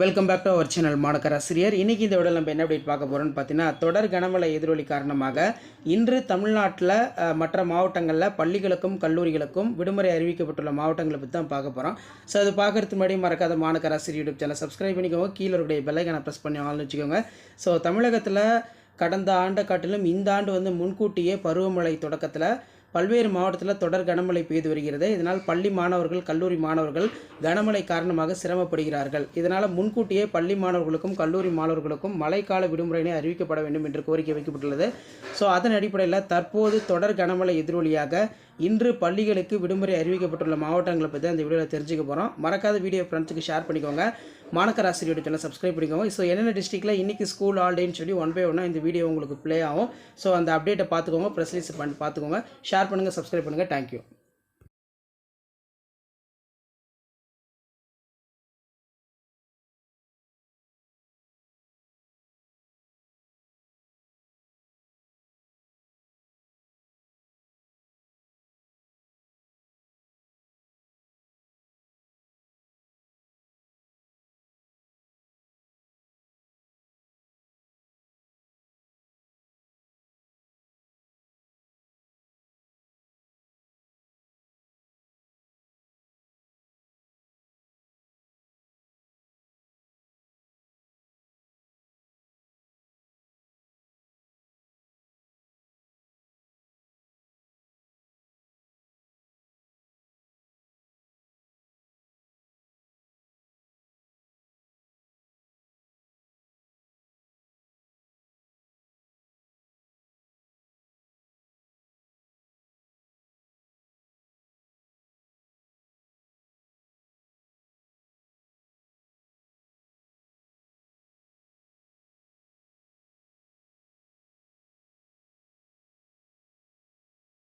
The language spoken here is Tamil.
Welcome back to our channel மாணக்கர் ஆசிரியர் இந்த விட நம்ம என்ன அப்டேட் பார்க்க போகிறோம்னு பார்த்தீங்கன்னா தொடர் கனமழை எதிரொலி காரணமாக இன்று தமிழ்நாட்டில் மற்ற மாவட்டங்களில் பள்ளிகளுக்கும் கல்லூரிகளுக்கும் விடுமுறை அறிவிக்கப்பட்டுள்ள மாவட்டங்களை பற்றி தான் பார்க்க போகிறோம் ஸோ அது பார்க்கறதுக்கு முன்னாடி மறக்காத மாணக்கர் ஆசிரியர் யூடியூப் சேனல் சப்ஸ்கிரைப் பண்ணிக்கோங்க. கீழே இருக்கிற பெல்லைக்கான ப்ரெஸ் பண்ணி ஆள்னு வச்சுக்கோங்க. ஸோ தமிழகத்தில் கடந்த ஆண்டை காட்டிலும் இந்த ஆண்டு வந்து முன்கூட்டியே பருவமழை தொடக்கத்தில் பல்வேறு மாவட்டத்தில் தொடர் கனமழை பெய்து வருகிறது. இதனால் பள்ளி மாணவர்கள் கல்லூரி மாணவர்கள் கனமழை காரணமாக சிரமப்படுகிறார்கள். இதனால் முன்கூட்டியே பள்ளி மாணவர்களுக்கும் கல்லூரி மாணவர்களுக்கும் மழைக்கால விடுமுறையினை அறிவிக்கப்பட வேண்டும் என்று கோரிக்கை வைக்கப்பட்டுள்ளது. ஸோ அதன் அடிப்படையில் தற்போது தொடர் கனமழை எதிரொலியாக இன்று பள்ளிகளுக்கு விடுமுறை அறிவிக்கப்பட்டுள்ள மாவட்டங்களை பற்றி அந்த வீடியோவில் தெரிஞ்சுக்க போகிறோம் மறக்காத வீடியோ ஃப்ரெண்ட்ஸுக்கு ஷேர் பண்ணிக்கோங்க. மாணக்கர் ஆசிரியர் சேனல் சப்ஸ்கிரைப் பண்ணிக்கோங்க. ஸோ என்னென்ன டிஸ்ட்ரிக்டில் இன்றைக்கி ஸ்கூல் ஆல்டேன்னு சொல்லி ஒன் பை ஒன்னாக இந்த வீடியோ உங்களுக்கு ப்ளே ஆகும். ஸோ அந்த அப்டேட்டை பார்த்துக்கோங்க. ப்ரெஸ் ரிலீஸ் பண்ணி பார்த்துக்கோங்க. ஷேர் பண்ணுங்கள் சப்ஸ்கிரைப் பண்ணுங்கள் தேங்க்யூ